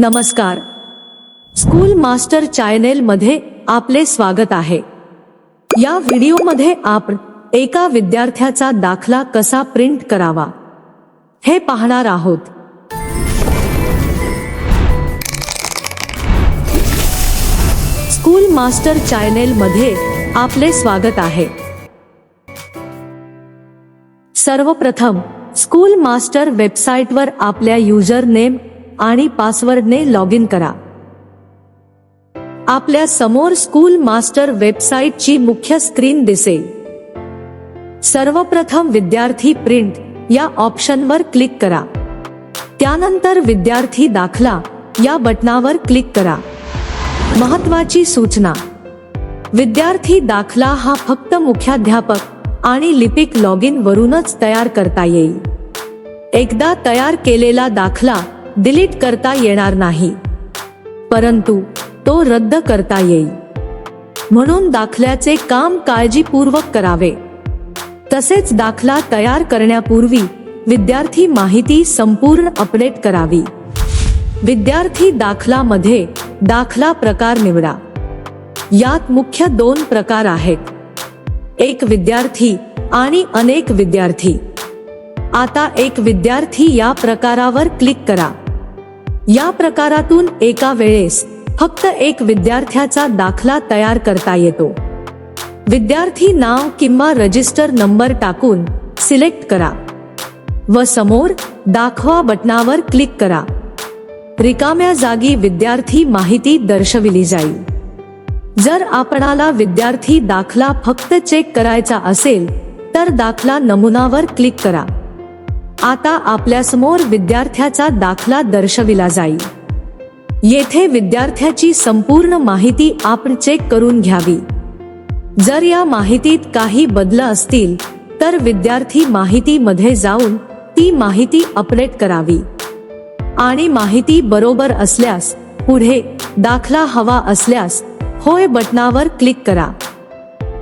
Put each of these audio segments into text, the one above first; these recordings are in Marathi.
नमस्कार. स्कूल मास्टर चॅनेल मध्ये आपले स्वागत आहे. या व्हिडिओमध्ये आपण एका विद्यार्थ्याचा दाखला कसा प्रिंट करावा हे पाहणार आहोत. स्कूल मास्टर चॅनेल मध्ये आपले स्वागत आहे. सर्वप्रथम स्कूल मास्टर वेबसाईटवर आपल्या युजर नेम आणि पासवर्डने लॉग इन करा. आपल्यासमोर स्कूल मास्टर वेबसाईटची मुख्य स्क्रीन दिसेल. सर्वप्रथम विद्यार्थी प्रिंट या ऑप्शनवर क्लिक करा. त्यानंतर विद्यार्थी दाखला या बटनावर क्लिक करा. महत्वाची सूचना. विद्यार्थी दाखला हा फक्त मुख्याध्यापक आणि लिपिक लॉग इन वरूनच तयार करता येईल. एकदा तयार केलेला दाखला डिलीट करता येणार नाही. परंतु तो रद्द करता येईल. म्हणून दाखल्याचे काम काळजीपूर्वक करावे. तसेच दाखला तयार करण्यापूर्वी विद्यार्थी माहिती संपूर्ण अपडेट करावी. विद्यार्थी दाखला मध्ये दाखला प्रकार निवडा. यात मुख्य दोन प्रकार आहेत. एक विद्यार्थी आणि अनेक विद्यार्थी. आता एक विद्यार्थी या प्रकारावर क्लिक करा. या प्रकारातून एका वेळेस फक्त एक विद्यार्थ्याचा दाखला तयार करता येतो. विद्यार्थी नाव किंवा रजिस्टर नंबर टाकून सिलेक्ट करा व समोर दाखवा बटनावर क्लिक करा. रिकाम्या जागी विद्यार्थी माहिती दर्शविली जाईल. जर आपणाला विद्यार्थी दाखला फक्त चेक करायचा असेल तर दाखला नमुनावर क्लिक करा. आता आपल्यासमोर विद्यार्थ्याचा दाखला दर्शविला जाईल. येथे विद्यार्थ्याची संपूर्ण माहिती आपण चेक करून घ्यावी. जर या माहितीत काही बदल असतील तर विद्यार्थी माहितीमध्ये जाऊन ती माहिती अपडेट करावी. आणि माहिती बरोबर असल्यास पुढे दाखला हवा असल्यास होय बटनावर क्लिक करा.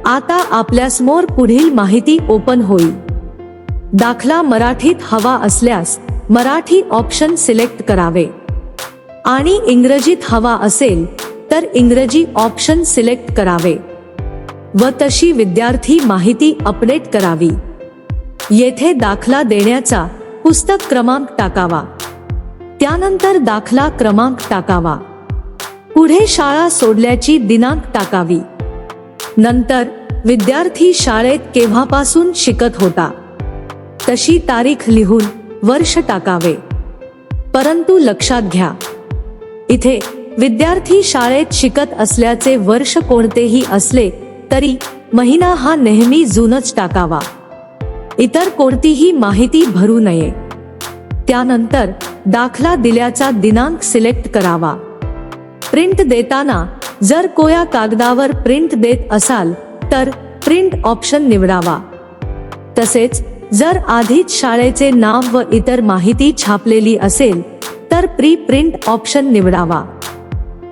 आता आपल्यासमोर पुढील माहिती ओपन होईल. दाखला मराठीत हवा असल्यास मराठी ऑप्शन सिलेक्ट करावे. आणि इंग्रजीत हवा असेल तर इंग्रजी ऑप्शन सिलेक्ट करावे. व तशी विद्यार्थी माहिती अपडेट करावी. येथे दाखला देण्याचा पुस्तक क्रमांक टाकावा. त्यानंतर दाखला क्रमांक टाकावा. पुढे शाळा सोडल्याची दिनांक टाकावी. नंतर विद्यार्थी शाळेत केव्हापासून शिकत होता? तशी तारीख लिहून वर्ष टाकावे. परंतु लक्षात घ्या इथे विद्यार्थी शाळेत शिकत असल्याचे वर्ष कोणतेही असले तरी महिना हा नेहमी जूनच टाकावा. इतर कोणतीही माहिती भरू नये. त्यानंतर दाखला दिल्याचा दिनांक सिलेक्ट करावा. प्रिंट देताना जर कोया कागदावर प्रिंट देत असाल तर प्रिंट ऑप्शन निवडावा. तसेच जर आधीच शाळेचे नाव व इतर माहिती छापलेली असेल तर प्री प्रिंट ऑप्शन निवडावा.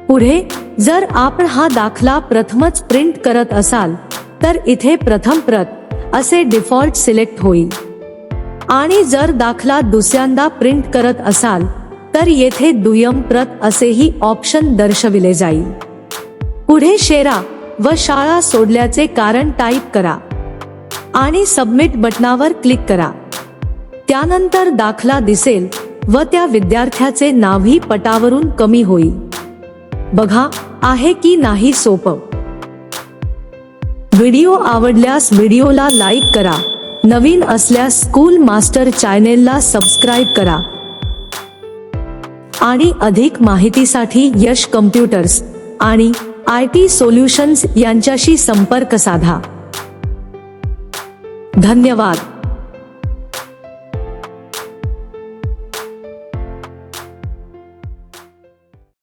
पुढे जर आपण हा दाखला प्रथमच प्रिंट करत असाल तर इथे प्रथम प्रत असे डिफॉल्ट सिलेक्ट होईल. आणि जर दाखला दुसऱ्यांदा प्रिंट करत असाल तर येथे दुय्यम प्रत असेही ऑप्शन दर्शविले जाईल. पुढे शेरा व शाळा सोडल्याचे कारण टाईप करा. आणि सबमिट बटनावर क्लिक करा. त्यानंतर दाखला दिसेल व त्या विद्यार्थ्याचे नावही पटावरून कमी होईल. बघा आहे की नाही सोपं? व्हिडिओ आवडल्यास व्हिडिओला लाईक करा. नवीन असल्यास स्कूल मास्टर चॅनेलला सबस्क्राईब करा. आणि अधिक माहितीसाठी यश कम्प्युटर्स आणि आय टी सोल्युशन्स यांच्याशी संपर्क साधा. धन्यवाद.